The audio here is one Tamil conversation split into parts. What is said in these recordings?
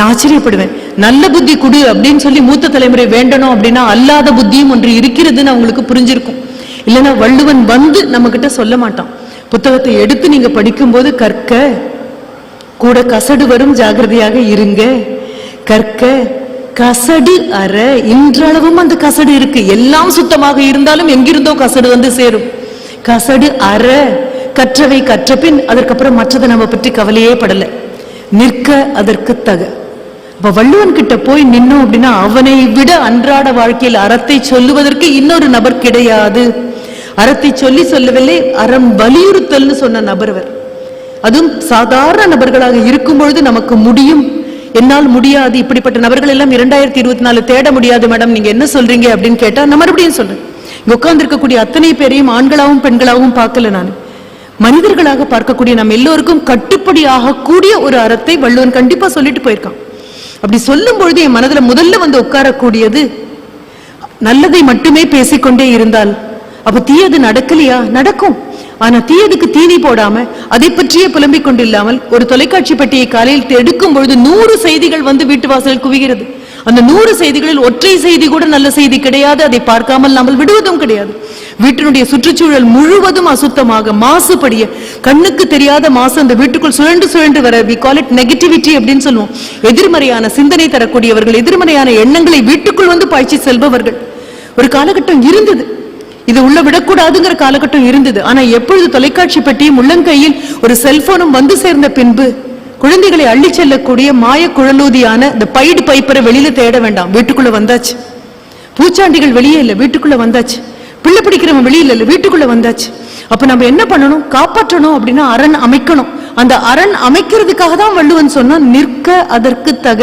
நான் ஆச்சரியப்படுவேன். நல்ல புத்தி குடு அப்படின்னு சொல்லி மூத்த தலைமுறை வேண்டணும் அப்படின்னா அல்லாத புத்தியும் ஒன்று இருக்கிறதுன்னு அவங்களுக்கு புரிஞ்சிருக்கும். இல்லைன்னா வள்ளுவன் வந்து நம்ம கிட்ட சொல்ல மாட்டான். புத்தகத்தை எடுத்து நீங்க படிக்கும்போது கற்க கூட கசடு வரும் ஜாகிரதையாக இருங்க. கற்க கசடு அற இன்றளவும் அந்த கசடு இருக்கு. எல்லாம் சுத்தமாக இருந்தாலும் எங்கிருந்தோ கசடு வந்து சேரும். கசடு அற கற்றவை கற்றபின் அதற்கப்புறம் மற்றதை நம்ம பற்றி கவலையே படலை. நிற்க அதற்கு தக. இப்போ வள்ளுவன் கிட்ட போய் நின்னோம் அப்படின்னா அவனை விட அன்றாட வாழ்க்கையில் அறத்தை சொல்லுவதற்கு இன்னொரு நபர் கிடையாது. அறத்தை சொல்லி சொல்லவில்லை அறம் வலியுறுத்தல்னு சொன்ன நபர் அவர் அதுவும் சாதாரண நபர்களாக இருக்கும் பொழுது நமக்கு முடியும். என்னால் முடியாது இப்படிப்பட்ட நபர்கள் எல்லாம் இரண்டாயிரத்தி இருபத்தி நாலு தேட முடியாது மேடம் நீங்க என்ன சொல்றீங்க அப்படின்னு கேட்டா நான் மறுபடியும் சொல்றேன். இங்க உட்கார்ந்து இருக்கக்கூடிய அத்தனை பேரையும் ஆண்களாகவும் பெண்களாகவும் பார்க்கல நான். மனிதர்களாக பார்க்கக்கூடிய நம்ம எல்லோருக்கும் கட்டுப்படி ஆகக்கூடிய ஒரு அறத்தை வள்ளுவன் கண்டிப்பா சொல்லிட்டு போயிருக்கான். அப்படி சொல்லும் பொழுது என் மனதுல முதல்ல வந்து உட்காரக்கூடியது நல்லதை மட்டுமே பேசிக்கொண்டே இருந்தால் அப்ப தீயது நடக்கலையா? நடக்கும். ஆனா தீயதுக்கு தீனி போடாம அதை பற்றியே புலம்பிக் கொண்டு இல்லாமல் ஒரு தொலைக்காட்சி பெட்டியை காலையில் எடுக்கும் பொழுது நூறு செய்திகள் வந்து வீட்டு வாசல் குவிகிறது. அந்த நூறு செய்திகளில் ஒற்றை செய்தி கூட நல்ல செய்தி கிடையாது. அதை பார்க்காமல் நாமல் விடுவதும் கிடையாது. வீட்டினுடைய சுற்றுச்சூழல் முழுவதும் அசுத்தமாக மாசுபடிய கண்ணுக்கு தெரியாத மாசு அந்த வீட்டுக்குள் சுழண்டு சுழண்டு வர வி கால் இட் நெகட்டிவிட்டி அப்படின்னு சொல்லுவோம். எதிர்மறையான சிந்தனை தரக்கூடியவர்கள் எதிர்மறையான எண்ணங்களை வீட்டுக்குள் வந்து பாய்ச்சி செல்பவர்கள். ஒரு காலகட்டம் இருந்தது. இது உள்ள விடக்கூடாதுங்கிற காலகட்டம் இருந்தது. ஆனா எப்பொழுது தொலைக்காட்சி பெட்டியும் உள்ளங்கையில் ஒரு செல்போனும் வந்து சேர்ந்த பின்பு குழந்தைகளை அள்ளி செல்லக்கூடிய மாய குழலூதியான இந்த பைடு பைப்பரை வெளியில தேட வேண்டாம். வீட்டுக்குள்ள வந்தாச்சு. பூச்சாண்டிகள் வெளியே இல்லை வீட்டுக்குள்ள வந்தாச்சு. பிள்ளை பிடிக்கிறவன் வெளியில் இல்லை வீட்டுக்குள்ள வந்தாச்சு. அப்ப நம்ம என்ன பண்ணணும்? காப்பாற்றணும் அப்படின்னா அரண் அமைக்கணும். அந்த அரண் அமைக்கிறதுக்காக தான் வள்ளுவன் சொன்னா நிற்க அதற்கு தக.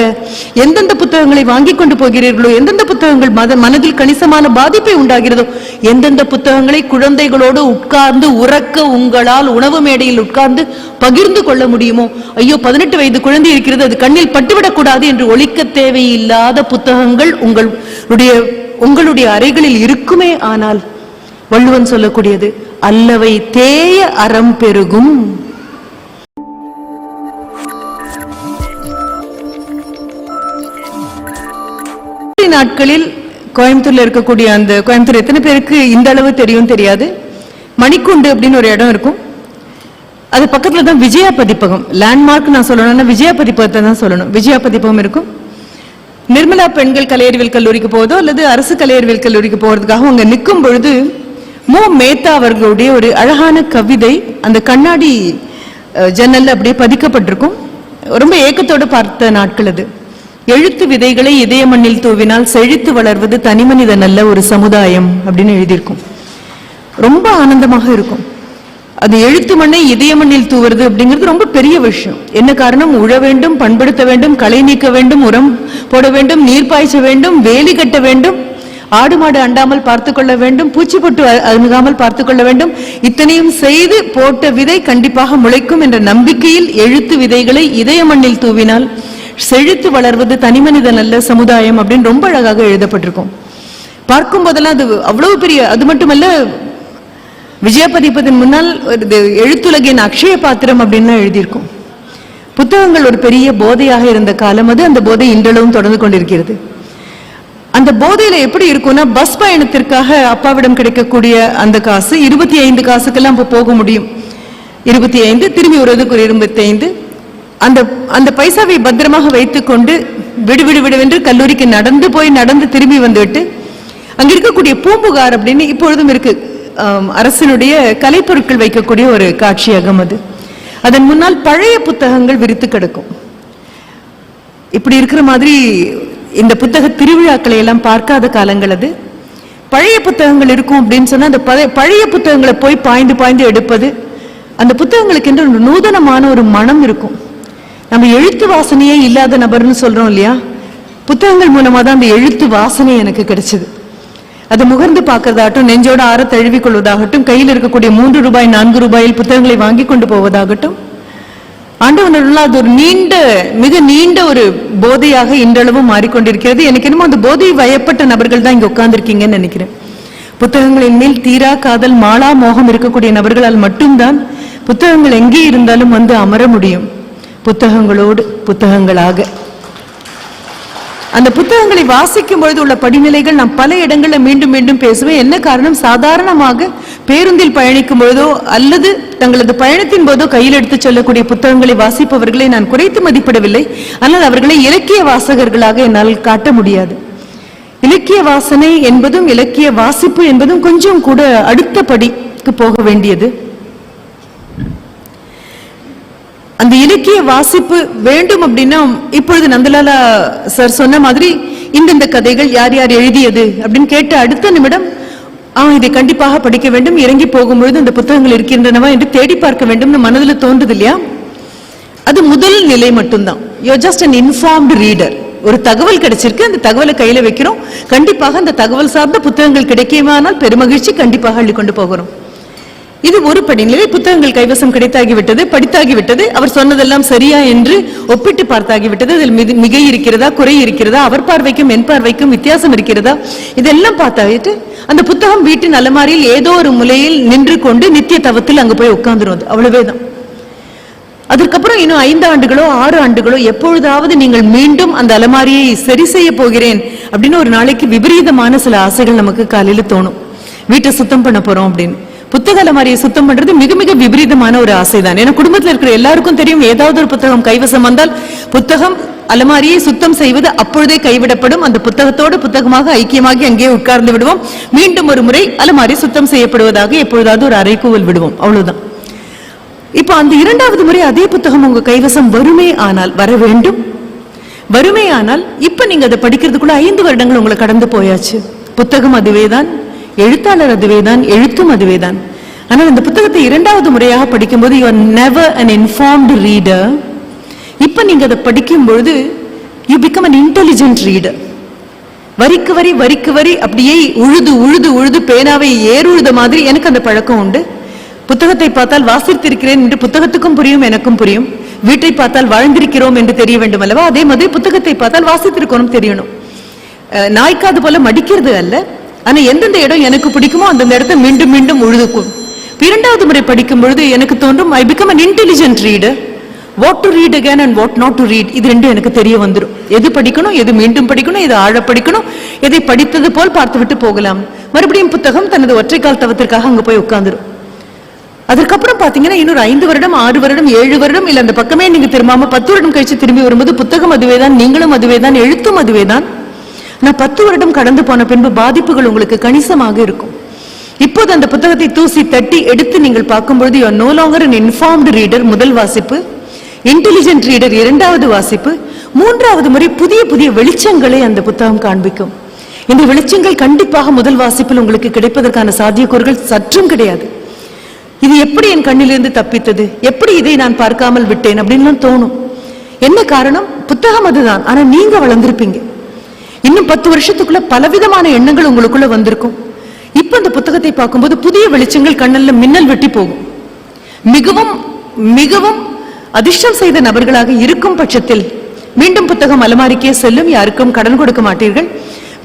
எந்தெந்த புத்தகங்களை வாங்கி கொண்டு போகிறீர்களோ எந்தெந்த புத்தகங்கள் மத மனதில் கணிசமான பாதிப்பை உண்டாகிறதோ எந்தெந்த புத்தகங்களை குழந்தைகளோடு உட்கார்ந்து உறக்க உங்களால் உணவு மேடையில் உட்கார்ந்து பகிர்ந்து கொள்ள முடியுமோ? ஐயோ பதினெட்டு வயது குழந்தை இருக்கிறது அது கண்ணில் பட்டுவிடக்கூடாது என்று ஒழிக்க தேவையில்லாத புத்தகங்கள் உங்களுடைய உங்களுடைய அறைகளில் இருக்குமே ஆனால் வள்ளுவன் சொல்லக்கூடியது அல்லவை தேய அறம் பெருகும். நாட்களில் கோயம்புத்தூர்ல இருக்கக்கூடிய அந்த கோயம்புத்தூர் எத்தனை பேருக்கு இந்த அளவு தெரியும் தெரியாது. மணிக்குண்டு அப்படின்னு ஒரு இடம் இருக்கும். அது பக்கத்துல தான் விஜயா பதிப்பகம். லேண்ட்மார்க் நான் சொல்லணும்னா விஜயா பதிப்பகத்தை தான் சொல்லணும். விஜயா பதிப்பகம் இருக்கும். நிர்மலா பெண்கள் கலையறிவியல் கல்லூரிக்கு போவதோ அல்லது அரசு கலையறிவியல் கல்லூரிக்கு போறதுக்காக அங்கே நிற்கும் பொழுது மு. மேத்தா அவர்களுடைய ஒரு அழகான கவிதை அந்த கண்ணாடி அஹ், ஜன்னல்ல அப்படியே பதிக்கப்பட்டிருக்கும். ரொம்ப ஏக்கத்தோடு பார்த்த நாட்கள் அது. எழுத்து விதைகளை இதய மண்ணில் தூவினால் செழித்து வளர்வது தனிமனிதன் அல்ல ஒரு சமுதாயம் அப்படின்னு எழுதியிருக்கும். ரொம்ப ஆனந்தமாக இருக்கும். அது எழுத்து மண்ணை இதய மண்ணில் தூவுறது அப்படிங்கிறது ரொம்ப பெரிய விஷயம். என்ன காரணம்? உழ வேண்டும் பண்படுத்த வேண்டும் களை நீக்க வேண்டும் உரம் போட வேண்டும் நீர் பாய்ச்ச வேண்டும் வேலி கட்ட வேண்டும் ஆடு மாடு அண்டாமல் பார்த்து கொள்ள வேண்டும் பூச்சி பொட்டு அணுகாமல் பார்த்து கொள்ள வேண்டும். இத்தனையும் செய்து போட்ட விதை கண்டிப்பாக முளைக்கும் என்ற நம்பிக்கையில் எழுத்து விதைகளை இதய மண்ணில் தூவினால் செழித்து வளர்வது தனிமனிதன் அல்ல சமுதாயம் அப்படின்னு ரொம்ப அழகாக எழுதப்பட்டிருக்கும். பார்க்கும் போதெல்லாம் அது அவ்வளவு பெரிய அது மட்டுமல்ல விஜயபதிப்பதின் முன்னால் ஒரு எழுத்துலகின் அக்ஷய பாத்திரம் அப்படின்னு எழுதியிருக்கும். புத்தகங்கள் ஒரு பெரிய போதையாக இருந்த காலம் அது அந்த போதை இன்றளவும் தொடர்ந்து கொண்டிருக்கிறது. அந்த போதையில எப்படி இருக்கும்னா பஸ் பயணத்திற்காக அப்பாவிடம் கிடைக்கக்கூடிய அந்த காசு இருபத்தி ஐந்து காசுக்கெல்லாம் இப்போ போக முடியும். இருபத்தி ஐந்து திரும்பி வருவதற்கு ஒரு இருபத்தி ஐந்து அந்த அந்த பைசாவை பத்திரமாக வைத்துக்கொண்டு விடு விடு விடுவென்று கல்லூரிக்கு நடந்து போய் நடந்து திரும்பி வந்துவிட்டு அங்க இருக்கக்கூடிய பூம்புகார் அப்படின்னு இப்பொழுதும் இருக்கு. அரசனுடைய அரசினுடைய கலைப்பொருட்கள் வைக்கக்கூடிய ஒரு காட்சியகம் அது. அதன் முன்னால் பழைய புத்தகங்கள் விரித்து கிடக்கும். இப்படி இருக்கிற மாதிரி இந்த புத்தக திருவிழாக்களை எல்லாம் பார்க்காத காலங்கள் அது. பழைய புத்தகங்கள் இருக்கும் அப்படின்னு சொன்னா அந்த பழைய- பழைய புத்தகங்களை போய் பாய்ந்து பாய்ந்து எடுப்பது அந்த புத்தகங்களுக்கு என்று ஒரு நூதனமான ஒரு மனம் இருக்கும். நம்ம எழுத்து வாசனையே இல்லாத நபர்னு சொல்றோம் இல்லையா? புத்தகங்கள் மூலமா தான் அந்த எழுத்து வாசனை எனக்கு கிடைச்சது. அது முகர்ந்து பார்க்கறதாகட்டும் நெஞ்சோட ஆற தழுவி கொள்வதாகட்டும் கையில் இருக்கக்கூடிய மூன்று ரூபாய் நான்கு ரூபாயில் புத்தகங்களை வாங்கி கொண்டு போவதாகட்டும் ஆண்டவனுள்ள அது ஒரு நீண்ட மிக நீண்ட ஒரு போதையாக இன்றளவும் மாறிக்கொண்டிருக்கிறது. எனக்கு என்னமோ அந்த போதை வயப்பட்ட நபர்கள் தான் இங்க உட்கார்ந்துருக்கீங்கன்னு நினைக்கிறேன். புத்தகங்களின் மேல் தீரா காதல் மாலா மோகம் இருக்கக்கூடிய நபர்களால் மட்டும்தான் புத்தகங்கள் எங்கே இருந்தாலும் வந்து அமர முடியும். புத்தகங்களோடு புத்தகங்களாக. அந்த புத்தகங்களை வாசிக்கும் பொழுது உள்ள படிநிலைகள் நான் பல இடங்களில் மீண்டும் மீண்டும் பேசுவேன் என்ன காரணம்? சாதாரணமாக பேருந்தில் பயணிக்கும் பொழுதோ அல்லது தங்களது பயணத்தின் போதோ கையில் எடுத்துச் சொல்லக்கூடிய புத்தகங்களை வாசிப்பவர்களை நான் குறைத்து மதிப்பிடவில்லை. ஆனால் அவர்களை இலக்கிய வாசகர்களாக என்னால் காட்ட முடியாது. இலக்கிய வாசனை என்பதும் இலக்கிய வாசிப்பு என்பதும் கொஞ்சம் கூட அடுத்த படிக்கு போக வேண்டியது. அந்த இலக்கிய வாசிப்பு வேண்டும் அப்படின்னா இப்பொழுது நந்தலாலா சார் சொன்ன மாதிரி இந்தந்த கதைகள் யார் யார் எழுதியது அப்படின்னு கேட்ட அடுத்த நிமிடம் ஆ இதை கண்டிப்பாக படிக்க வேண்டும். இறங்கி போகும்பொழுது அந்த புத்தகங்கள் இருக்கின்றனவா என்று தேடி பார்க்க வேண்டும் மனதில் தோன்றுது இல்லையா? அது முதல் நிலை மட்டும்தான். You just an informed reader ஒரு தகவல் கிடைச்சிருக்கு அந்த தகவலை கையில வைக்கிறோம். கண்டிப்பாக அந்த தகவல் சார்ந்த புத்தகங்கள் கிடைக்குமானால் பெருமகிழ்ச்சி கண்டிப்பாக அள்ளி கொண்டு போகிறோம். இது ஒரு படிநிலை. புத்தகங்கள் கைவசம் கிடைத்தாகிவிட்டது படித்தாகிவிட்டது. அவர் சொன்னதெல்லாம் சரியா என்று ஒப்பிட்டு பார்த்தாகிவிட்டது. அதில் மிகை இருக்கிறதா குறை இருக்கிறதா அவர் பார்வைக்கும் என் பார்வைக்கும் வித்தியாசம் இருக்கிறதா? இதெல்லாம் பார்த்தாகிட்டு அந்த புத்தகம் வீட்டின் அலமாரியில் ஏதோ ஒரு முலையில் நின்று கொண்டு நித்திய தவத்தில் அங்கு போய் உட்கார்ந்துரும் அது அவ்வளவேதான். அதற்கப்புறம் இன்னும் ஐந்து ஆண்டுகளோ ஆறு ஆண்டுகளோ எப்பொழுதாவது நீங்கள் மீண்டும் அந்த அலமாரியை சரி செய்ய போகிறேன் அப்படின்னு ஒரு நாளைக்கு விபரீதமான சில ஆசைகள் நமக்கு காலையில தோணும். வீட்டை சுத்தம் பண்ண போறோம் அப்படின்னு. புத்தக அலமாரியை சுத்தம் பண்றது மிக மிக விபரீதமான ஒரு ஆசைதான். ஏன்னா குடும்பத்தில் இருக்கிற எல்லாருக்கும் தெரியும் ஏதாவது ஒரு புத்தகம் கைவசம் வந்தால் புத்தகம் அலமாரியை சுத்தம் செய்வது அப்பொழுதே கைவிடப்படும். அந்த புத்தகத்தோடு புத்தகமாக ஐக்கியமாகி அங்கே உட்கார்ந்து விடுவோம். மீண்டும் ஒரு முறை அலமாரி சுத்தம் செய்யப்படுவதாக எப்பொழுதாவது ஒரு அரைக்கூவல் விடுவோம். அவ்வளவுதான். இப்ப அந்த இரண்டாவது முறை அதே புத்தகம் உங்க கைவசம் வருமே ஆனால் வர வேண்டும். வருமே ஆனால் இப்ப நீங்க அதை படிக்கிறதுக்குள்ள ஐந்து வருடங்கள் உங்களை கடந்து போயாச்சு. புத்தகம் அதுவே தான் எழுத்தாளர் அதுவேதான் எழுத்தும் அதுவேதான். ஆனால் அந்த புத்தகத்தை இரண்டாவது முறையாக படிக்கும்போது you are never an informed reader இப்போ நீங்கள் அதை படிக்கும்பொழுது you become an intelligent reader வரிக்கு வரி வரிக்கு வரி அப்படியே உழுது உழுது உழுது பேனாவை ஏறுழுத மாதிரி எனக்கு அந்த பழக்கம் உண்டு. புத்தகத்தை பார்த்தால் வாசித்திருக்கிறேன் என்று புத்தகத்துக்கும் புரியும் எனக்கும் புரியும். வீட்டை பார்த்தால் வாழ்ந்திருக்கிறோம் என்று தெரிய வேண்டும் அல்லவா? அதே மாதிரி புத்தகத்தை பார்த்தால் வாசித்திருக்கணும் தெரியணும். நாய்க்காது போல மடிக்கிறது அல்ல. ஆனா எந்தெந்த இடம் எனக்கு பிடிக்குமோ அந்தந்த இடத்த மீண்டும் மீண்டும் உழுதுக்கும். இரண்டாவது முறை படிக்கும் பொழுது எனக்கு தோன்றும் I become an intelligent reader what to read again and what not to read இது ரெண்டும் எனக்கு தெரிய வந்துடும் எது படிக்கணும் எது மீண்டும் படிக்கணும் எது ஆழ படிக்கணும் எதை படித்தது போல் பார்த்துவிட்டு போகலாம். மறுபடியும் புத்தகம் தனது ஒற்றைக்கால் தவத்திற்காக அங்க போய் உட்காந்துரும் அதுக்கப்புறம் பாத்தீங்கன்னா இன்னொரு ஐந்து வருடம் ஆறு வருடம் ஏழு வருடம் இல்ல அந்த பக்கமே நீங்க திரும்பாம பத்து வருடம் கழிச்சு திரும்பி வரும்போது புத்தகம் அதுவே தான் நீங்களும் அதுவே தான் எழுத்தும் அதுவே தான் நான் பத்து வருடம் கடந்து போன பின்பு பாதிப்புகள் உங்களுக்கு கணிசமாக இருக்கும். இப்போது அந்த புத்தகத்தை தூசி தட்டி எடுத்து நீங்கள் பார்க்கும்பொழுது you no longer an informed reader முதல் வாசிப்பு இன்டெலிஜென்ட் ரீடர் இரண்டாவது வாசிப்பு மூன்றாவது முறை புதிய புதிய வெளிச்சங்களை அந்த புத்தகம் காண்பிக்கும். இந்த வெளிச்சங்கள் கண்டிப்பாக முதல் வாசிப்பில் உங்களுக்கு கிடைப்பதற்கான சாத்தியக்கூறுகள் சற்றும் கிடையாது. இது எப்படி என் கண்ணிலிருந்து தப்பித்தது? எப்படி இதை நான் பார்க்காமல் விட்டேன்? அப்படின்லாம் தோணும். என்ன காரணம்? புத்தகம் அதுதான். ஆனால் நீங்க வளர்ந்திருப்பீங்க. இன்னும் பத்து வருஷத்துக்குள்ள பலவிதமான எண்ணங்கள் உங்களுக்குள்ள வந்திருக்கும். இப்ப அந்த புத்தகத்தை பார்க்கும்போது புதிய வெளிச்சங்கள் கண்ணல்ல மின்னல் வெட்டி போகும். மிகவும் மிகவும் அதிர்ஷ்டம் செய்த நபர்களாக இருக்கும் பட்சத்தில் மீண்டும் புத்தகம் அலமாரிக்கே செல்லும் யாருக்கும் கடன் கொடுக்க மாட்டீர்கள்.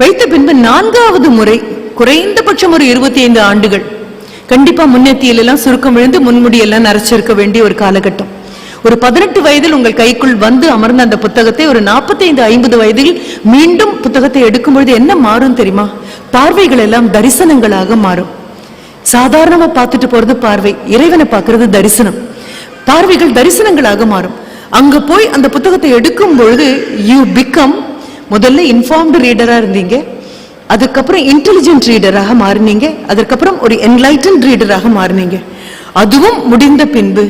வைத்த பின்பு நான்காவது முறை குறைந்தபட்சம் ஒரு இருபத்தி ஐந்து ஆண்டுகள். கண்டிப்பா முன்னேத்தியில் எல்லாம் சுருக்கம் விழுந்து முன்முடியெல்லாம் நரைச்சிருக்க வேண்டிய ஒரு காலகட்டம். ஒரு பதினெட்டு வயதில் உங்கள் கைக்குள் வந்து அமர்ந்த அந்த புத்தகத்தை ஒரு 45 ஐம்பது வயதில் மீண்டும் புத்தகத்தை எடுக்கும் பொழுது என்ன மாறும் தெரியுமா? பார்வைகள் எல்லாம் தரிசனங்களாக மாறும். சாதாரணமா பார்த்துட்டு போறது பார்வை இறைவனை பார்க்கறது தரிசனம். பார்வைகள் தரிசனங்களாக மாறும். அங்க போய் அந்த புத்தகத்தை எடுக்கும் பொழுது யூ பிகம் முதல்ல இன்ஃபார்ம்டு ரீடரா இருந்தீங்க. அதுக்கப்புறம் இன்டெலிஜென்ட் ரீடராக மாறினீங்க. அதுக்கப்புறம் ஒரு என்லைட்டன் ரீடராக மாறினீங்க. அதுவும் முடிந்த பின்பு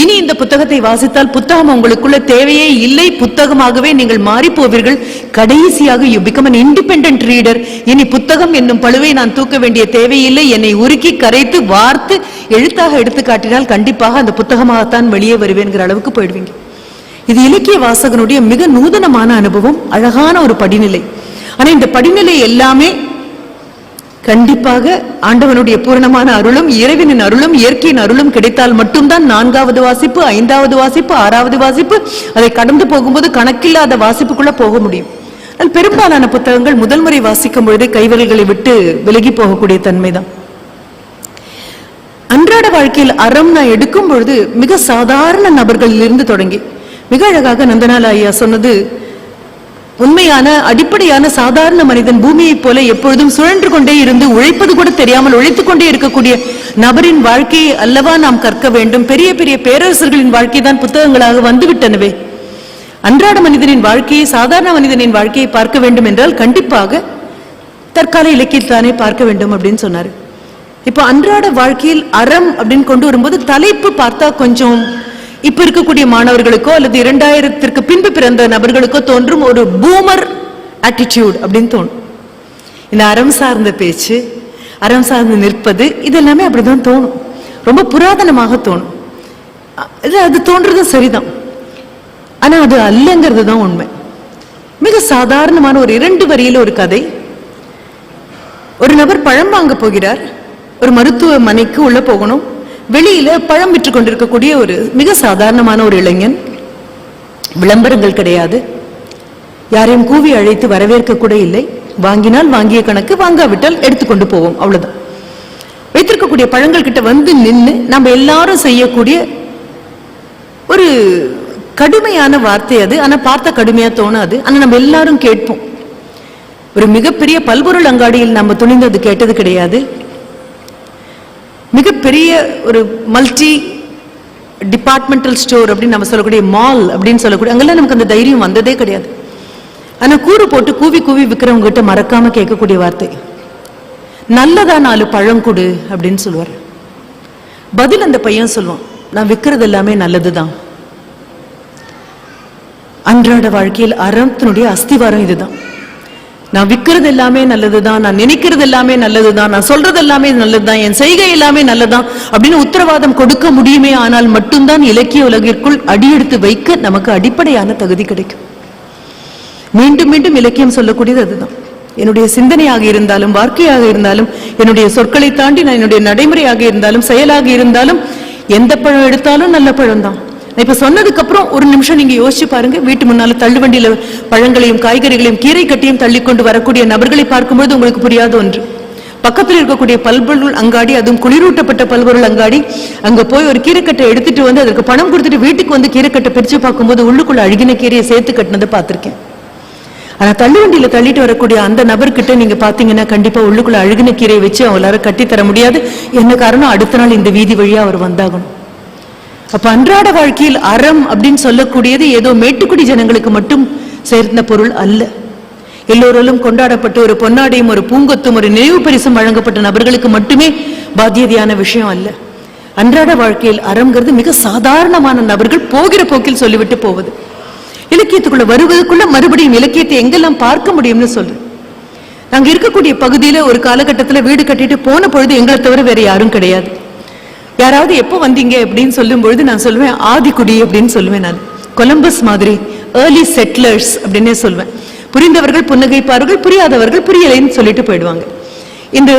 இனி இந்த புத்தகத்தை வாசித்தால் புத்தகம் உங்களுக்குள்ள தேவையே இல்லை. புத்தகமாகவே நீங்கள் மாறி போவீர்கள் கடைசியாக you become an independent reader இனி புத்தகம் என்னும் பழுவை நான் தூக்க வேண்டிய தேவையில்லை. என்னை உருக்கி கரைத்து வார்த்து எழுத்தாக எடுத்து காட்டினால் கண்டிப்பாக அந்த புத்தகமாகத்தான் வெளியே வருவேங்கிற அளவுக்கு போயிடுவீங்க. இது இலக்கிய வாசகனுடைய மிக நூதனமான அனுபவம். அழகான ஒரு படிநிலை. ஆனா இந்த படிநிலை எல்லாமே கண்டிப்பாக ஆண்டவனுடைய பூரணமான அருளும் இறைவனின் அருளும் இயற்கையின் அருளும் கிடைத்தால் மட்டும்தான் நான்காவது வாசிப்பு ஐந்தாவது வாசிப்பு ஆறாவது வாசிப்பு அதை கடந்து போகும்போது கணக்கில்லாத வாசிப்புக்குள்ள போக முடியும். ஆனால் பெரும்பாலான புத்தகங்கள் முதல் முறை வாசிக்கும் பொழுதே கைவிரல்களை விட்டு விலகி போகக்கூடிய தன்மைதான். அன்றாட வாழ்க்கையில் அறம் நான் எடுக்கும் பொழுது மிக சாதாரண நபர்களிலிருந்து தொடங்கி மிக அழகாக நந்தனால ஐயா சொன்னது உண்மையான அடிப்படையான சாதாரண மனிதன் பூமியைப் போல எப்பொழுதும் சுழன்று கொண்டே இருந்து உழைப்பது கூட தெரியாமல் உழைத்துக் கொண்டே இருக்கக்கூடிய நபரின் வாழ்க்கையை அல்லவா நாம் கற்க வேண்டும்? பெரிய பெரிய பேரரசர்களின் வாழ்க்கை தான் புத்தகங்களாக வந்துவிட்டனவே. அன்றாட மனிதனின் வாழ்க்கையை சாதாரண மனிதனின் வாழ்க்கையை பார்க்க வேண்டும் என்றால் கண்டிப்பாக தற்கால இலக்கியத்தானே பார்க்க வேண்டும் அப்படின்னு சொன்னாரு. இப்போ அன்றாட வாழ்க்கையில் அறம் அப்படின்னு கொண்டு வரும்போது தலைப்பு பார்த்தா கொஞ்சம் இப்ப இருக்கக்கூடிய மாணவர்களுக்கோ அல்லது இரண்டாயிரத்திற்கு பின்பு பிறந்த நபர்களுக்கோ தோன்றும் ஒரு பூமர் ஆட்டிடியூட் அப்படின்னு தோணும். இந்த அறம் சார்ந்த பேச்சு அறம் சார்ந்து நிற்பது இதெல்லாமே அப்படிதான் தோணும். ரொம்ப புராதனமாக தோணும். இது அது தோன்றதும் சரிதான். ஆனா அது அல்லங்கிறது தான் உண்மை. மிக சாதாரணமான ஒரு இரண்டு வரியில ஒரு கதை. ஒரு நபர் பழம் வாங்க போகிறார். ஒரு மருத்துவமனைக்கு உள்ள போகணும். வெளியில பழம் விற்று கொண்டிருக்கக்கூடிய ஒரு மிக சாதாரணமான ஒரு இளைஞன். விளம்பரங்கள் கிடையாது. யாரையும் கூவி அழைத்து வரவேற்க கூட இல்லை. வாங்கினால் வாங்கிய கணக்கு வாங்காவிட்டால் எடுத்துக்கொண்டு போவோம். அவ்வளவுதான். வைத்திருக்கக்கூடிய பழங்கள் கிட்ட வந்து நின்று நம்ம எல்லாரும் செய்யக்கூடிய ஒரு கடுமையான வார்த்தை அது. ஆனா பார்த்தா கடுமையா தோணாது. ஆனா நம்ம எல்லாரும் கேட்போம். ஒரு மிகப்பெரிய பல்பொருள் அங்காடியில் நம்ம துணிந்தது கேட்டது கிடையாது. மிகப்பெரிய ஒரு மல்டி டிபார்ட்மெண்டல் ஸ்டோர் அப்படின்னு நம்ம சொல்லக்கூடிய மால் அப்படின்னு சொல்லக்கூடிய அங்கெல்லாம் நமக்கு அந்த தைரியம் வந்ததே கிடையாது. ஆனால் கூறு போட்டு கூவி கூவி விற்கிறவங்க கிட்ட மறக்காம கேட்கக்கூடிய வார்த்தை. நல்லதா நாலு பழம் கொடு அப்படின்னு சொல்லுவார். பதில் அந்த பையன் சொல்லுவான் நான் விற்கிறது எல்லாமே நல்லதுதான். அன்றாட வாழ்க்கையில் அறத்தினுடைய அஸ்திவாரம் இதுதான். நான் விற்கிறது எல்லாமே நல்லதுதான் நான் நினைக்கிறது எல்லாமே நல்லதுதான் நான் சொல்றது எல்லாமே நல்லதுதான் என் செய்கை எல்லாமே நல்லதுதான் அப்படின்னு உத்தரவாதம் கொடுக்க முடியுமே ஆனால் மட்டும்தான் இலக்கிய உலகிற்குள் அடியெடுத்து வைக்க நமக்கு அடிப்படையான தகுதி கிடைக்கும். மீண்டும் மீண்டும் இலக்கியம் சொல்லக்கூடியது அதுதான். என்னுடைய சிந்தனையாக இருந்தாலும் வாழ்க்கையாக இருந்தாலும் என்னுடைய சொற்களை தாண்டி நான் என்னுடைய நடைமுறையாக இருந்தாலும் செயலாக இருந்தாலும் எந்த பழம் எடுத்தாலும் நல்ல பழம் தான் நான் இப்போ சொன்னதுக்கு அப்புறம் ஒரு நிமிஷம் நீங்க யோசிச்சு பாருங்க. வீட்டு முன்னால தள்ளுவண்டியில பழங்களையும் காய்கறிகளையும் கீரை கட்டியும் தள்ளிக்கொண்டு வரக்கூடிய நபர்களை பார்க்கும்போது உங்களுக்கு புரியாத ஒன்று. பக்கத்தில் இருக்கக்கூடிய பல்பொருள் அங்காடி அதுவும் குளிரூட்டப்பட்ட பல்பொருள் அங்காடி அங்க போய் ஒரு கீரைக்கட்டை எடுத்துட்டு வந்து அதற்கு பணம் கொடுத்துட்டு வீட்டுக்கு வந்து கீரைக்கட்டை பிரிச்சு பார்க்கும்போது உள்ளுக்குள்ள அழுகின கீரையை சேர்த்து கட்டினதை பார்த்திருக்கேன். ஆனா தள்ளுவண்டியில தள்ளிட்டு வரக்கூடிய அந்த நபர்கிட்ட நீங்க பாத்தீங்கன்னா கண்டிப்பா உள்ளுக்குள்ள அழுகின கீரையை வச்சு அவங்களால கட்டி தர முடியாது. என்ன காரணம்? அடுத்த நாள் இந்த வீதி வழியா அவர் வந்தாகணும். அப்ப அன்றாட வாழ்க்கையில் அறம் அப்படின்னு சொல்லக்கூடியது ஏதோ மேட்டுக்குடி ஜனங்களுக்கு மட்டும் சேர்ந்த பொருள் அல்ல. எல்லோராலும் கொண்டாடப்பட்டு ஒரு பொன்னாடையும் ஒரு பூங்கொத்தும் ஒரு நினைவு பரிசும் வழங்கப்பட்ட நபர்களுக்கு மட்டுமே பாத்தியதையான விஷயம் அல்ல. அன்றாட வாழ்க்கையில் அறம்ங்கிறது மிக சாதாரணமான நபர்கள் போகிற போக்கில் சொல்லிவிட்டு போவது. இலக்கியத்துக்குள்ள வருவதற்குள்ள மறுபடியும் இலக்கியத்தை எங்கெல்லாம் பார்க்க முடியும்னு சொல்லு. நாங்க இருக்கக்கூடிய பகுதியில ஒரு காலகட்டத்துல வீடு கட்டிட்டு போன பொழுது எங்களை தவிர வேற யாரும் கிடையாது. யாராவது எப்போ வந்தீங்க அப்படின்னு சொல்லும் பொழுது நான் சொல்லுவேன் ஆதிக்குடி அப்படின்னு சொல்லுவேன் நான். கொலம்பஸ் மாதிரி ஏர்லி செட்டிலர்ஸ் அப்படின்னே சொல்லுவேன் புரிந்தவர்கள் புன்னகைப்பார்கள் புரியாதவர்கள் புரியலைன்னு சொல்லிட்டு போயிடுவாங்க. இந்த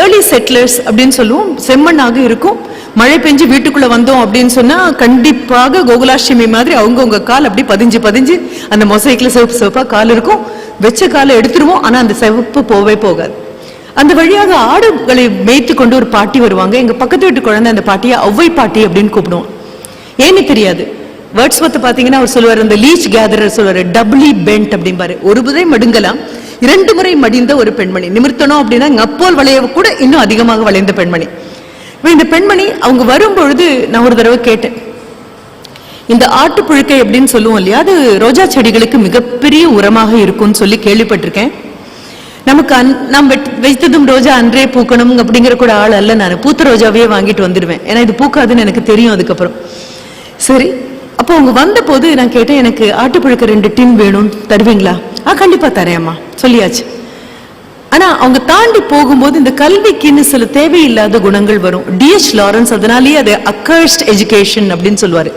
ஏர்லி செட்டிலர்ஸ் அப்படின்னு சொல்லுவோம் செம்மண்ணாக இருக்கும். மழை பெஞ்சு வீட்டுக்குள்ள வந்தோம் அப்படின்னு சொன்னா கண்டிப்பாக கோகுலாஷ்டமி மாதிரி அவங்கவுங்க கால் அப்படி பதிஞ்சு பதிஞ்சு அந்த மொசைக்கில் சிவப்பு சிவப்பா கால் இருக்கும். வெச்ச காலை எடுத்துருவோம் ஆனா அந்த சிவப்பு போவே போகாது. அந்த வழியாக ஆடுகளை மேய்த்து கொண்டு ஒரு பாட்டி வருவாங்க. எங்க பக்கத்து வீட்டு குழந்தை அந்த பாட்டியை ஒவ்வை பாட்டி அப்படின்னு கூப்பிடுவோம். ஏன்னு தெரியாது. வேர்ட்ஸ் பத்து பார்த்தீங்கன்னா அவர் சொல்லுவார் அந்த லீச் கேதரர் சொல்லுவார் டபுளி பெண்ட் அப்படிம்பாரு. ஒரு முறை மடுங்கலாம் இரண்டு முறை மடிந்த ஒரு பெண்மணி. நிமிர்த்தணும் அப்படின்னா அப்போல் வளைய கூட இன்னும் அதிகமாக வளைந்த பெண்மணி. இந்த பெண்மணி அவங்க வரும்பொழுது நான் ஒரு தடவை கேட்டேன். இந்த ஆட்டுப்புழுக்கை அப்படின்னு சொல்லுவோம் இல்லையா? அது ரோஜா செடிகளுக்கு மிகப்பெரிய உரமாக இருக்கும்னு சொல்லி கேள்விப்பட்டிருக்கேன். நமக்கு அன் நாம் வெட்- வைத்ததும் ரோஜா அன்றே பூக்கணும் அப்படிங்கிற கூட ஆள் அல்ல நான். பூத்த ரோஜாவே வாங்கிட்டு வந்துடுவேன். ஏன்னா இது பூக்காதுன்னு எனக்கு தெரியும் அதுக்கப்புறம். சரி அப்போ அவங்க வந்த போது நான் கேட்டேன் எனக்கு ஆட்டுப்புழுக்க ரெண்டு டின் வேணும் தருவீங்களா? ஆ கண்டிப்பா தரேம்மா சொல்லியாச்சு. ஆனா அவங்க தாண்டி போகும்போது இந்த கல்விக்குன்னு சில தேவையில்லாத குணங்கள் வரும். டிஎச் லாரன்ஸ் அதனாலேயே அது அக்கர்ஸ்ட் எஜுகேஷன் அப்படின்னு சொல்லுவாரு.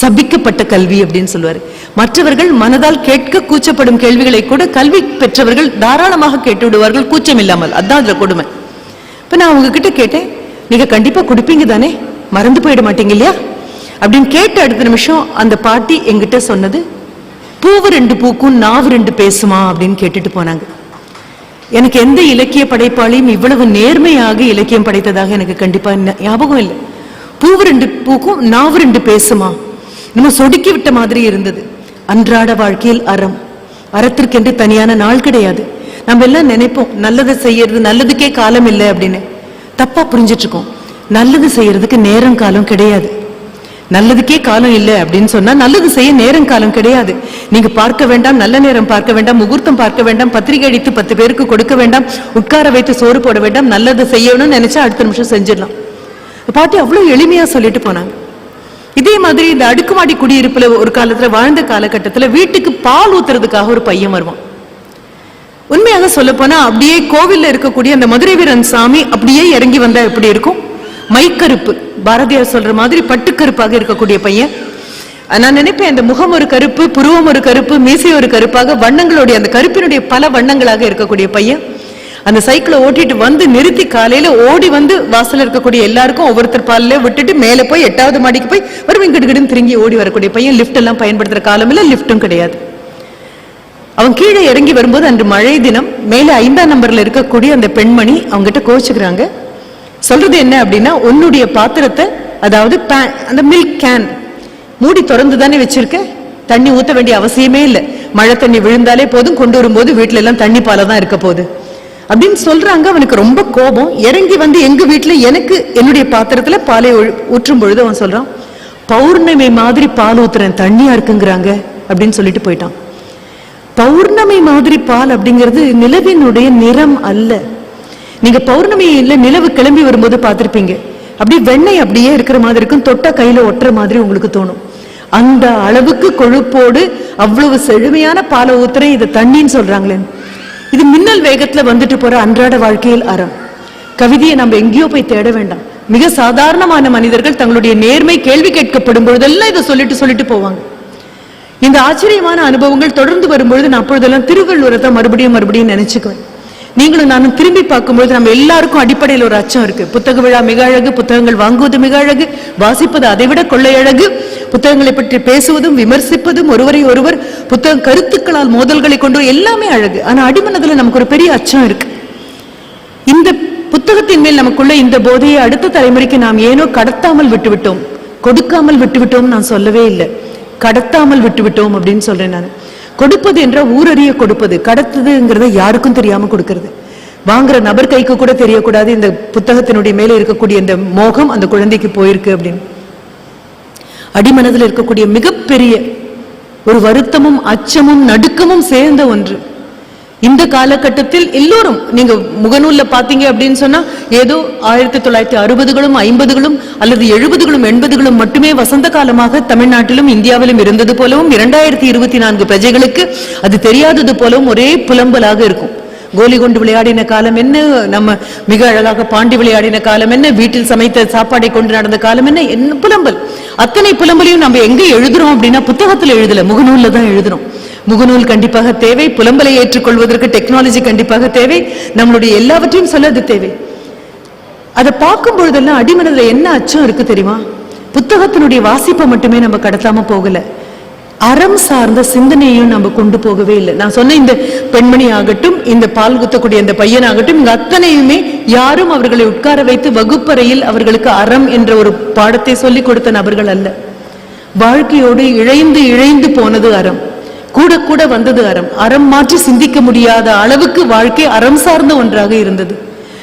சபிக்கப்பட்ட கல்வி அப்படின்னு சொல்லுவாரு. மற்றவர்கள் மனதால் கேட்க கூச்சப்படும் கேள்விகளை கூட கல்வி பெற்றவர்கள் தாராளமாக கேட்டு விடுவார்கள் கூச்சம் இல்லாமல். அதான் அதுல கொடுமை. இப்ப நான் உங்ககிட்ட கேட்டேன் நீங்க கண்டிப்பா கொடுப்பீங்க தானே? மறந்து போயிட மாட்டீங்க இல்லையா? அப்படின்னு கேட்ட அடுத்த நிமிஷம் அந்த பாட்டி என்கிட்ட சொன்னது பூவு ரெண்டு பூக்கும் நாவு ரெண்டு பேசுமா? அப்படின்னு கேட்டுட்டு போனாங்க. எனக்கு எந்த இலக்கிய படைப்பாளியும் இவ்வளவு நேர்மையாக இலக்கியம் படைத்ததாக எனக்கு கண்டிப்பா ஞாபகம் இல்லை. பூவு ரெண்டு பூக்கும் நாவு ரெண்டு பேசுமா? நம்ம சொடுக்கி விட்ட மாதிரி இருந்தது. அன்றாட வாழ்க்கையில் அறம். அறத்திற்கென்று தனியான நாள் கிடையாது. நம்ம எல்லாம் நினைப்போம் நல்லதை செய்யறது நல்லதுக்கே காலம் இல்லை அப்படின்னு. தப்பா புரிஞ்சிட்டு இருக்கோம் நல்லது செய்யறதுக்கு நேரம் காலம் கிடையாது. நல்லதுக்கே காலம் இல்லை அப்படின்னு சொன்னா நல்லது செய்ய நேரம் காலம் கிடையாது. நீங்க பார்க்க வேண்டாம் நல்ல நேரம் பார்க்க வேண்டாம் முகூர்த்தம் பார்க்க வேண்டாம் பத்திரிகை அடித்து பத்து பேருக்கு கொடுக்க வேண்டாம் உட்கார வைத்து சோறு போட வேண்டாம் நல்லது செய்யணும்னு நினைச்சா அடுத்த நிமிஷம் செஞ்சிடலாம். பாட்டி அவ்வளவு எளிமையா சொல்லிட்டு போனாங்க. இதே மாதிரி இந்த அடுக்குமாடி குடியிருப்புல ஒரு காலத்துல வாழ்ந்த காலகட்டத்துல வீட்டுக்கு பால் ஊத்துறதுக்காக ஒரு பையன் வருவான். உண்மையாக சொல்ல போனா அப்படியே கோவில்ல இருக்கக்கூடிய அந்த மதுரை வீரன் சாமி அப்படியே இறங்கி வந்தா எப்படி இருக்கும்? மைக்கருப்பு. பாரதியார் சொல்ற மாதிரி பட்டுக்கருப்பாக இருக்கக்கூடிய பையன். நான் நினைப்பேன் இந்த முகம் ஒரு கருப்பு புருவம் ஒரு கருப்பு மீசை ஒரு கருப்பாக வண்ணங்களுடைய அந்த கருப்பினுடைய பல வண்ணங்களாக இருக்கக்கூடிய பையன். அந்த சைக்கிளை ஓட்டிட்டு வந்து நிறுத்தி காலையில ஓடி வந்து வாசல் இருக்கக்கூடிய எல்லாருக்கும் ஒவ்வொருத்தர் பாலில் விட்டுட்டு மேலே போய் எட்டாவது மாடிக்கு போய் வருவன் கிடுகிடுன்னு திரும்பி ஓடி வரக்கூடிய பையன் லிஃப்ட் எல்லாம் பயன்படுத்துற காலம் இல்லை லிஃப்ட்டும் கிடையாது. அவன் கீழே இறங்கி வரும்போது அன்று மழை தினம் மேலே ஐந்தாம் நம்பர்ல இருக்கக்கூடிய அந்த பெண்மணி அவங்ககிட்ட கோச்சுக்கிறாங்க சொல்றது என்ன அப்படின்னா உன்னுடைய பாத்திரத்தை அதாவது அந்த மில்க் கேன் மூடி திறந்து தானே வச்சிருக்க? தண்ணி ஊத்த வேண்டிய அவசியமே இல்லை. மழை தண்ணி விழுந்தாலே போதும் கொண்டு வரும்போது வீட்ல எல்லாம் தண்ணி பால தான் இருக்க போகுது. அப்படின்னு சொல்றாங்க. அவனுக்கு ரொம்ப கோபம். இறங்கி வந்து எங்க வீட்டுல எனக்கு என்னுடைய பாத்திரத்துல பாலை ஊற்றும் பொழுது அவன் சொல்றான் பௌர்ணமி மாதிரி பால் ஊத்துறேன் தண்ணியா இருக்குங்கிறாங்க. அப்படின்னு சொல்லிட்டு போயிட்டான். பௌர்ணமி மாதிரி பால் அப்படிங்கிறது நிலவினுடைய நிறம் அல்ல. நீங்க பௌர்ணமியில நிலவு கிளம்பி வரும்போது பார்த்திருப்பீங்க. அப்படியே வெண்ணெய் அப்படியே இருக்கிற மாதிரி இருக்கும். தொட்டா கையில ஒட்டுற மாதிரி உங்களுக்கு தோணும். அந்த அளவுக்கு கொழுப்போடு அவ்வளவு செழுமையான பாலை ஊத்துறேன் இதை தண்ணின்னு சொல்றாங்களே இது மின்னல் வேகத்துல வந்துட்டு போற அன்றாட வாழ்க்கையில் அறம். கவிதையை நம்ம எங்கேயோ போய் தேட வேண்டாம். மிக சாதாரணமான மனிதர்கள் தங்களுடைய நேர்மை கேள்வி கேட்கப்படும் பொழுதெல்லாம் இதை சொல்லிட்டு சொல்லிட்டு போவாங்க. இந்த ஆச்சரியமான அனுபவங்கள் தொடர்ந்து வரும்பொழுது நான் அப்பொழுதெல்லாம் திருவள்ளுவரை தான் மறுபடியும் மறுபடியும் நினைச்சுக்குவேன். நீங்களும் நானும் திரும்பி பார்க்கும்போது நம்ம எல்லாருக்கும் அடிப்படையில் ஒரு அச்சம் இருக்கு. புத்தக விழா மிக அழகு புத்தகங்கள் வாங்குவது மிக அழகு வாசிப்பது அதைவிட கொள்ளை அழகு புத்தகங்களை பற்றி பேசுவதும் விமர்சிப்பதும் ஒருவரை ஒருவர் புத்தக கருத்துக்களால் மோதல்களை கொண்டு எல்லாமே அழகு. ஆனா அடிமனதுல நமக்கு ஒரு பெரிய அச்சம் இருக்கு. இந்த புத்தகத்தின் மேல் நமக்குள்ள இந்த போதையை அடுத்த தலைமுறைக்கு நாம் ஏனோ கடத்தாமல் விட்டுவிட்டோம். கொடுக்காமல் விட்டுவிட்டோம் நான் சொல்லவே இல்லை. கடத்தாமல் விட்டுவிட்டோம் அப்படின்னு சொல்றேன் நான். கொடுப்பது என்றால் ஊரறிய கொடுப்பது. கடத்துதுங்கிறத யாருக்கும் தெரியாம கொடுக்கறது. வாங்குற நபர் கைக்கு கூட தெரியக்கூடாது. இந்த புத்தகத்தினுடைய மேலே இருக்கக்கூடிய இந்த மோகம் அந்த குழந்தைக்கு போயிருக்கு அப்படின்னு. அடிமனதில் இருக்கக்கூடிய மிகப்பெரிய ஒரு வருத்தமும் அச்சமும் நடுக்கமும் சேர்ந்த ஒன்று. இந்த காலகட்டத்தில் எல்லோரும் நீங்க முகநூல்ல பாத்தீங்க அப்படின்னு சொன்னா ஏதோ ஆயிரத்தி தொள்ளாயிரத்தி அறுபதுகளும் ஐம்பதுகளும் அல்லது எழுபதுகளும் எண்பதுகளும் மட்டுமே வசந்த காலமாக தமிழ்நாட்டிலும் இந்தியாவிலும் இருந்தது போலவும் இரண்டாயிரத்தி இருபத்தி நான்கு பிரஜைகளுக்கு அது தெரியாதது போலவும் ஒரே புலம்பலாக இருக்கும். கோலி கொண்டு விளையாடின காலம் என்ன? நம்ம மிக அழகாக பாண்டி விளையாடின காலம் என்ன? வீட்டில் சமைத்த சாப்பாடை கொண்டு நடந்த காலம் என்ன? என்ன புலம்பல்? அத்தனை புலம்பலையும் நம்ம எங்க எழுதுறோம் அப்படின்னா புத்தகத்துல எழுதல முகநூல்ல தான் எழுதுறோம். முகநூல் கண்டிப்பாக தேவை புலம்பலை ஏற்றுக்கொள்வதற்கு டெக்னாலஜி கண்டிப்பாக தேவை நம்மளுடைய எல்லாவற்றையும் சொல்ல அது தேவை. அதை பார்க்கும் பொழுதெல்லாம் அடிமனதுல என்ன அச்சம் இருக்கு தெரியுமா? புத்தகத்தினுடைய வாசிப்பை மட்டுமே நம்ம கடத்தாம போகல. அறம் சார்ந்த சிந்தனையும் நம்ம கொண்டு போகவே இல்லை. நான் சொன்ன இந்த பெண்மணி ஆகட்டும் இந்த பால் குத்தக்கூடிய இந்த பையனாகட்டும் இங்க அத்தனையுமே யாரும் அவர்களை உட்கார வைத்து வகுப்பறையில் அவர்களுக்கு அறம் என்ற ஒரு பாடத்தை சொல்லிக் கொடுத்த நபர்கள் அல்ல. வாழ்க்கையோடு இழைந்து இழைந்து போனது அறம். கூட கூட வந்தது அறம். அறம் மாற்றி சிந்திக்க முடியாத அளவுக்கு வாழ்க்கை அறம் சார்ந்த ஒன்றாக இருந்தது.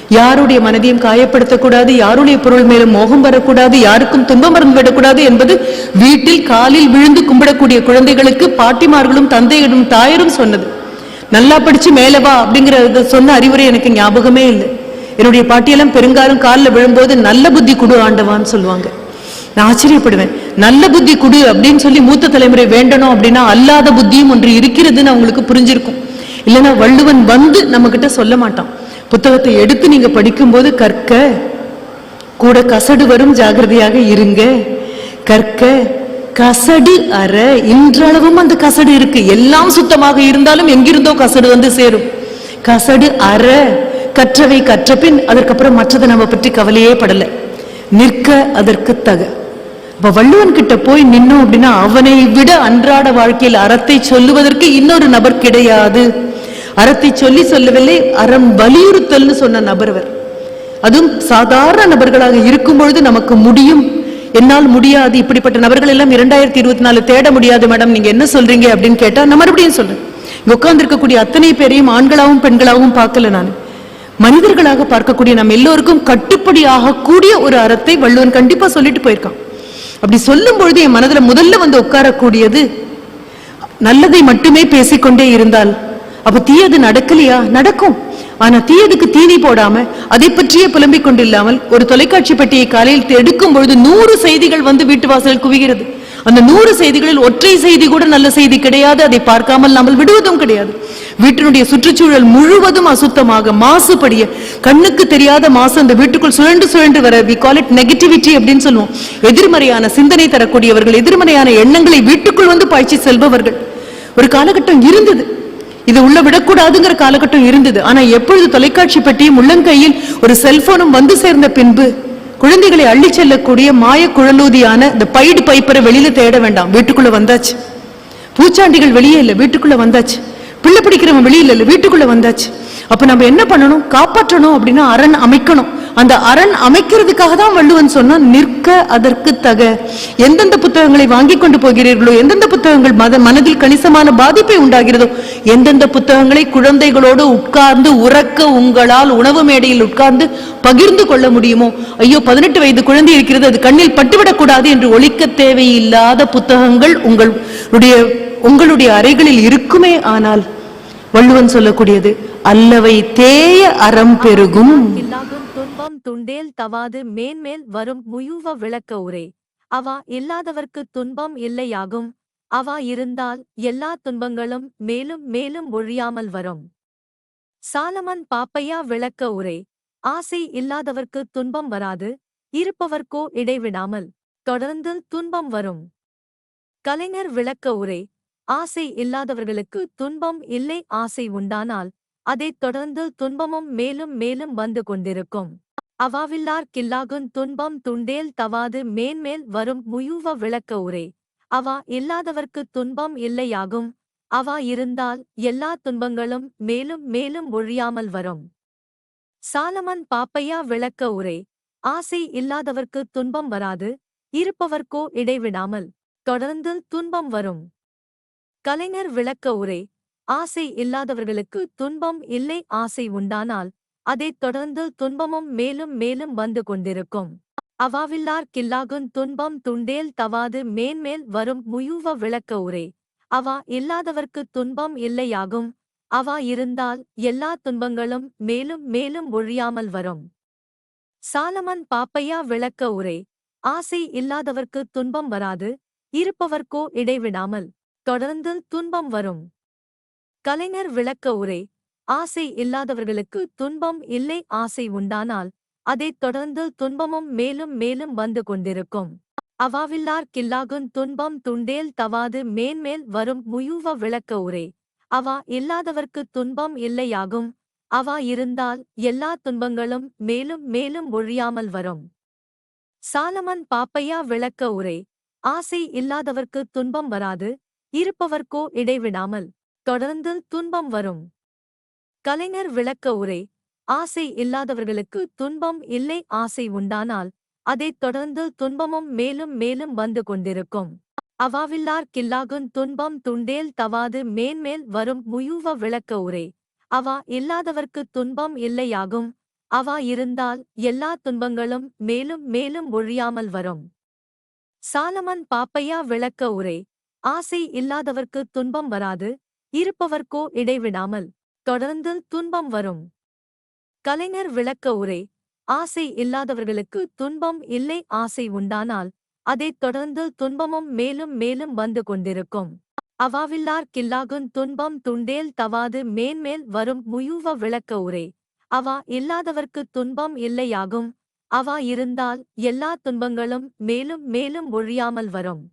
யாருடைய மனதையும் காயப்படுத்தக்கூடாது யாருடைய பொருள் மேலும் மோகம் வரக்கூடாது யாருக்கும் துன்பம் மறந்து விடக்கூடாது என்பது வீட்டில் காலில் விழுந்து கும்பிடக்கூடிய குழந்தைகளுக்கு பாட்டிமார்களும் தந்தையரும் தாயரும் சொன்னது. நல்லா படிச்சு மேலே வா அப்படிங்கிறத சொன்ன அறிவுரை எனக்கு ஞாபகமே இல்லை. என்னுடைய பாட்டியெல்லாம் பெருங்காலம் காலில் விழும்போது நல்ல புத்தி குடு ஆண்டவான்னு சொல்லுவாங்க. நான் ஆச்சரியப்படுவேன். நல்ல புத்தி குடு அப்படின்னு சொல்லி மூத்த தலைமுறை வேண்டணும் அப்படின்னா அல்லாத புத்தியும் ஒன்று இருக்கிறதுன்னு அவங்களுக்கு புரிஞ்சிருக்கும். இல்லைன்னா வள்ளுவன் வந்து நம்ம கிட்ட சொல்ல மாட்டான். புத்தகத்தை எடுத்து நீங்க படிக்கும்போது கற்க கூட கசடு வரும் ஜாகிரதையாக இருங்க. கற்க கசடு அற இன்றளவும் அந்த கசடு இருக்கு. எல்லாம் சுத்தமாக இருந்தாலும் எங்கிருந்தோ கசடு வந்து சேரும். கசடு அற கற்றவை கற்றபின் அதற்கப்புறம் மற்றதை நம்ம பற்றி கவலையே படலை. நிற்க அதற்கு தக. அப்ப வள்ளுவன் கிட்ட போய் நின்னோம் அப்படின்னா அவனை விட அன்றாட வாழ்க்கையில் அறத்தை சொல்லுவதற்கு இன்னொரு நபர் கிடையாது. அறத்தை சொல்லி சொல்லவில்லை அறம் வலியுறுத்தல்னு சொன்ன நபர் அவர். அதுவும் சாதாரண நபர்களாக இருக்கும் பொழுது நமக்கு முடியும். என்னால் முடியாது இப்படிப்பட்ட நபர்கள் எல்லாம் இரண்டாயிரத்தி இருபத்தி நாலு தேட முடியாது மேடம். நீங்க என்ன சொல்றீங்க அப்படின்னு கேட்டா நான் மறுபடியும் சொல்றேன். இங்க உட்கார்ந்திருக்கக்கூடிய அத்தனை பேரையும் ஆண்களாகவும் பெண்களாகவும் பார்க்கல நான். மனிதர்களாக பார்க்கக்கூடிய நம்ம எல்லோருக்கும் கட்டுப்படி ஆகக்கூடிய ஒரு அறத்தை வள்ளுவன் கண்டிப்பா சொல்லிட்டு போயிருக்கான். அப்படி சொல்லும் பொழுது என் மனதுல முதல்ல வந்து உட்காரக்கூடியது நல்லதை மட்டுமே பேசிக்கொண்டே இருந்தால் அப்ப தீயது நடக்கலையா? நடக்கும். ஆனா தீயதுக்கு தீனி போடாம அதை பற்றியே புலம்பிக் கொண்டில்லாமல் ஒரு தொலைக்காட்சி பெட்டியை காலையில் எடுக்கும் பொழுது நூறு செய்திகள் வந்து வீட்டு வாசல் குவிகிறது. அந்த நூறு செய்திகளில் ஒற்றை செய்தி கூட நல்ல செய்தி கிடையாது. அதை பார்க்காமல் நாமல் விடுவதும் கிடையாது. வீட்டினுடைய சுற்றுச்சூழல் முழுவதும் அசுத்தமாக மாசுபடிய கண்ணுக்கு தெரியாத மாசு அந்த வீட்டுக்குள் சுழண்டு சுழண்டு வர வி கால் இட் நெகட்டிவிட்டி அப்படின்னு சொல்லுவோம். எதிர்மறையான சிந்தனை தரக்கூடியவர்கள் எதிர்மறையான எண்ணங்களை வீட்டுக்குள் வந்து பாய்ச்சி செல்பவர்கள். ஒரு காலகட்டம் இருந்தது. இது உள்ள விடக்கூடாதுங்கிற காலகட்டம் இருந்தது. ஆனா எப்பொழுது தொலைக்காட்சி பெட்டியும் உள்ளங்கையில் ஒரு செல்போனும் வந்து சேர்ந்த பின்பு குழந்தைகளை அள்ளி செல்லக்கூடிய மாய குழலூதியான இந்த பைடு பைப்பரை வெளியில தேட வேண்டாம். வீட்டுக்குள்ள வந்தாச்சு. பூச்சாண்டிகள் வெளியே இல்ல வீட்டுக்குள்ள வந்தாச்சு. பிள்ளை பிடிக்கிறவன் வெளியில இல்ல வீட்டுக்குள்ள வந்தாச்சு. அப்ப நம்ம என்ன பண்ணணும்? காப்பாற்றணும் அப்படின்னா அரண் அமைக்கணும். அந்த அரண் அமைக்கிறதுக்காக தான் வள்ளுவன் சொன்னான் நிற்க அதற்கு தக. எந்தெந்த புத்தகங்களை வாங்கி கொண்டு போகிறீர்களோ எந்தெந்த புத்தகங்கள் மத மனதில் கணிசமான பாதிப்பை உண்டாகிறதோ எந்தெந்த புத்தகங்களை குழந்தைகளோடு உட்கார்ந்து உறக்க உங்களால் உணவு மேடையில் உட்கார்ந்து பகிர்ந்து கொள்ள முடியுமோ? ஐயோ பதினெட்டு வயது குழந்தை இருக்கிறது அது கண்ணில் பட்டுவிடக்கூடாது என்று ஒழிக்க தேவையில்லாத புத்தகங்கள் உங்களுடைய உங்களுடைய அறைகளில் இருக்குமே ஆனால் வள்ளுவன் சொல்லக்கூடியது அல்லவை தேய அறம் பெருகும். துண்டேல் தவாது மேன்மேல் வரும் முயூவ விளக்க உரை. அவா இல்லாதவர்க்கு துன்பம் இல்லையாகும். அவா இருந்தால் எல்லா துன்பங்களும் மேலும் மேலும் ஒழியாமல் வரும். சாலமன் பாப்பையா விளக்க உரை. ஆசை இல்லாதவர்க்கு துன்பம் வராது. இருப்பவர்க்கோ இடைவிடாமல் தொடர்ந்து துன்பம் வரும். கலைஞர் விளக்க உரை. ஆசை இல்லாதவர்களுக்கு துன்பம் இல்லை ஆசை உண்டானால் அதைத் தொடர்ந்து துன்பமும் மேலும் மேலும் வந்து கொண்டிருக்கும். அவாவில்லார் கில்லாகுன் துன்பம் துண்டேல் தவாது மேன்மேல் வரும் முயூவ விளக்க உரை. அவா இல்லாதவர்க்கு துன்பம் இல்லையாகும். அவா இருந்தால் எல்லா துன்பங்களும் மேலும் மேலும் ஒழியாமல் வரும். சாலமன் பாப்பையா விளக்க உரை. ஆசை இல்லாதவர்க்கு துன்பம் வராது. இருப்பவர்க்கோ இடைவிடாமல் தொடர்ந்து துன்பம் வரும். கலைஞர் விளக்க உரை. ஆசை இல்லாதவர்களுக்கு துன்பம் இல்லை ஆசை உண்டானால் அதைத் தொடர்ந்து துன்பமும் மேலும் மேலும் வந்து கொண்டிருக்கும். அவாவில்லார் கில்லாகுன் துன்பம் துண்டேல் தவாது மேன்மேல் வரும் முயூவ விளக்க உரை. அவா இல்லாதவர்க்கு துன்பம் இல்லையாகும். அவா இருந்தால் எல்லா துன்பங்களும் மேலும் மேலும் ஒழியாமல் வரும். சாலமன் பாப்பையா விளக்க உரை. ஆசை இல்லாதவர்க்கு துன்பம் வராது. இருப்பவர்க்கோ இடைவிடாமல். தொடர்ந்து துன்பம் வரும். கலைஞர் விளக்க உரை. ஆசை இல்லாதவர்களுக்கு துன்பம் இல்லை ஆசை உண்டானால் அதைத் தொடர்ந்து துன்பமும் மேலும் மேலும் வந்து கொண்டிருக்கும். அவாவில்லார் கில்லாகுன் துன்பம் துண்டேல் தவாது மேன்மேல் வரும் முயூவ விளக்க உரை. அவா இல்லாதவர்க்கு துன்பம் இல்லையாகும். அவா இருந்தால் எல்லா துன்பங்களும் மேலும் மேலும் ஒழியாமல் வரும். சாலமன் பாப்பையா விளக்க உரை. ஆசை இல்லாதவர்க்கு துன்பம் வராது இருப்பவர்க்கோ இடைவிடாமல் தொடர்ந்து துன்பம் வரும். கலைஞர் விளக்க உரை ஆசை இல்லாதவர்களுக்கு துன்பம் இல்லை ஆசை உண்டானால் அதைத் தொடர்ந்து துன்பமும் மேலும் மேலும் வந்து கொண்டிருக்கும். அவாவில்லார் கில்லாகுன் துன்பம் துண்டேல் தவாது மேன்மேல் வரும் முயூவ விளக்க உரை அவா இல்லாதவர்க்கு துன்பம் இல்லையாகும். அவா இருந்தால் எல்லா துன்பங்களும் மேலும் மேலும் ஒழியாமல் வரும். சாலமன் பாப்பையா விளக்க உரை ஆசை இல்லாதவர்க்கு துன்பம் வராது இருப்பவர்க்கோ இடைவிடாமல். தொடர்ந்து துன்பம் வரும். கலைஞர் விளக்க உரை ஆசை இல்லாதவர்களுக்கு துன்பம் இல்லை ஆசை உண்டானால் அதைத் தொடர்ந்து துன்பமும் மேலும் மேலும் வந்து கொண்டிருக்கும். அவாவில்லார் கில்லாகுன் துன்பம் துண்டேல் தவாது மேன்மேல் வரும் முயூவ விளக்க உரை அவா இல்லாதவர்க்கு துன்பம் இல்லையாகும். அவா இருந்தால் எல்லா துன்பங்களும் மேலும் மேலும் ஒழியாமல் வரும்.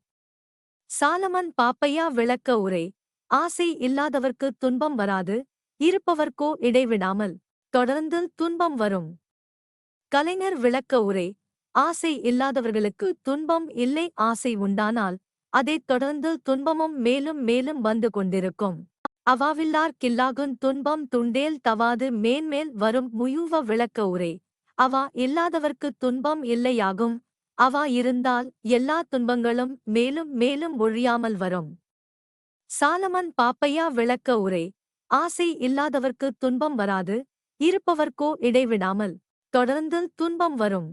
சாலமன் பாப்பையா விளக்க உரை ஆசை இல்லாதவர்க்கு துன்பம் வராது இருப்பவர்க்கோ இடைவிடாமல் தொடர்ந்து துன்பம் வரும். கலைஞர் விளக்க உரை ஆசை இல்லாதவர்களுக்கு துன்பம் இல்லை ஆசை உண்டானால் அதைத் தொடர்ந்து துன்பமும் மேலும் மேலும் வந்து கொண்டிருக்கும். அவாவில்லார்க்கில்லாகும் துன்பம் துண்டேல் தவாது மேன்மேல் வரும் முயூவ விளக்க உரை அவா இல்லாதவர்க்கு துன்பம் இல்லையாகும் அவா இருந்தால் எல்லா துன்பங்களும் மேலும் மேலும் ஒழியாமல் வரும். சாலமன் பாப்பையா விளக்க உரை ஆசை இல்லாதவர்க்கு துன்பம் வராது இருப்பவர்க்கோ இடைவிடாமல். தொடர்ந்து துன்பம் வரும்.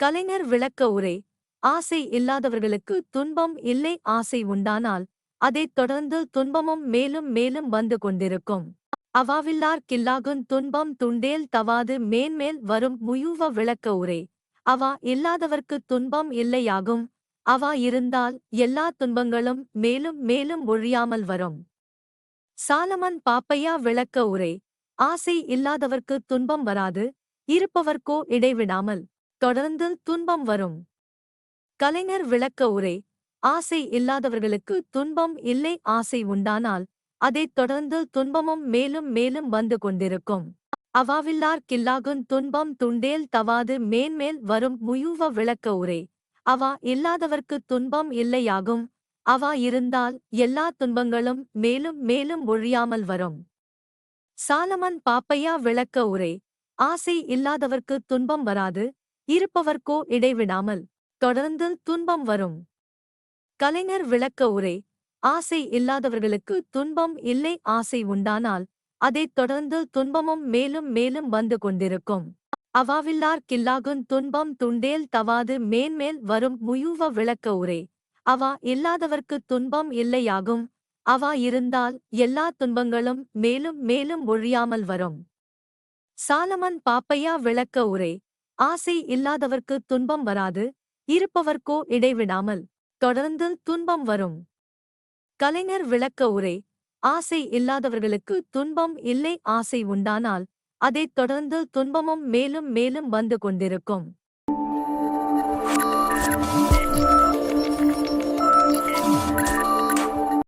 கலைஞர் விளக்க உரை ஆசை இல்லாதவர்களுக்கு துன்பம் இல்லை ஆசை உண்டானால் அதைத் தொடர்ந்து துன்பமும் மேலும் மேலும் வந்து கொண்டிருக்கும். அவாவில்லார்க்கில்லாகும் துன்பம் துண்டேல் தவாது மேன்மேல் வரும் முயூவ விளக்க உரை. அவா இல்லாதவர்க்கு துன்பம் இல்லையாகும் அவா இருந்தால் எல்லா துன்பங்களும் மேலும் மேலும் ஒழியாமல் வரும். சாலமன் பாப்பையா விளக்க உரை. ஆசை இல்லாதவர்க்கு துன்பம் வராது இருப்பவர்க்கோ இடைவிடாமல். தொடர்ந்து துன்பம் வரும். கலைஞர் விளக்க உரை. ஆசை இல்லாதவர்களுக்கு துன்பம் இல்லை ஆசை உண்டானால் அதைத் தொடர்ந்து துன்பமும் மேலும் மேலும் வந்து கொண்டிருக்கும். அவாவில்லார் கில்லாகுன் துன்பம் துண்டேல் தவாது மேன்மேல் வரும் முயூவ விளக்க உரை. அவா இல்லாதவர்க்கு துன்பம் இல்லையாகும் அவா இருந்தால் எல்லா துன்பங்களும் மேலும் மேலும் ஒழியாமல் வரும். சாலமன் பாப்பையா விளக்க உரை ஆசை இல்லாதவர்க்கு துன்பம் வராது இருப்பவர்க்கோ இடைவிடாமல் தொடர்ந்து துன்பம் வரும். கலைஞர் விளக்க உரை ஆசை இல்லாதவர்களுக்கு துன்பம் இல்லை ஆசை உண்டானால் அதைத் தொடர்ந்து துன்பமும் மேலும் மேலும் வந்து கொண்டிருக்கும். அவாவில்லார் கில்லாகுன் துன்பம் துண்டேல் தவாது மேன்மேல் வரும் முயூவ விளக்க உரை அவா இல்லாதவர்க்கு துன்பம் இல்லையாகும். அவா இருந்தால் எல்லா துன்பங்களும் மேலும் மேலும் ஒழியாமல் வரும். சாலமன் பாப்பையா விளக்க உரை. ஆசை இல்லாதவர்க்கு துன்பம் வராது. இருப்பவர்க்கோ இடைவிடாமல். தொடர்ந்து துன்பம் வரும். கலைஞர் விளக்க உரை. ஆசை இல்லாதவர்களுக்கு துன்பம் இல்லை ஆசை உண்டானால் அதைத் தொடர்ந்து துன்பமும் மேலும் மேலும் வந்து கொண்டிருக்கும்.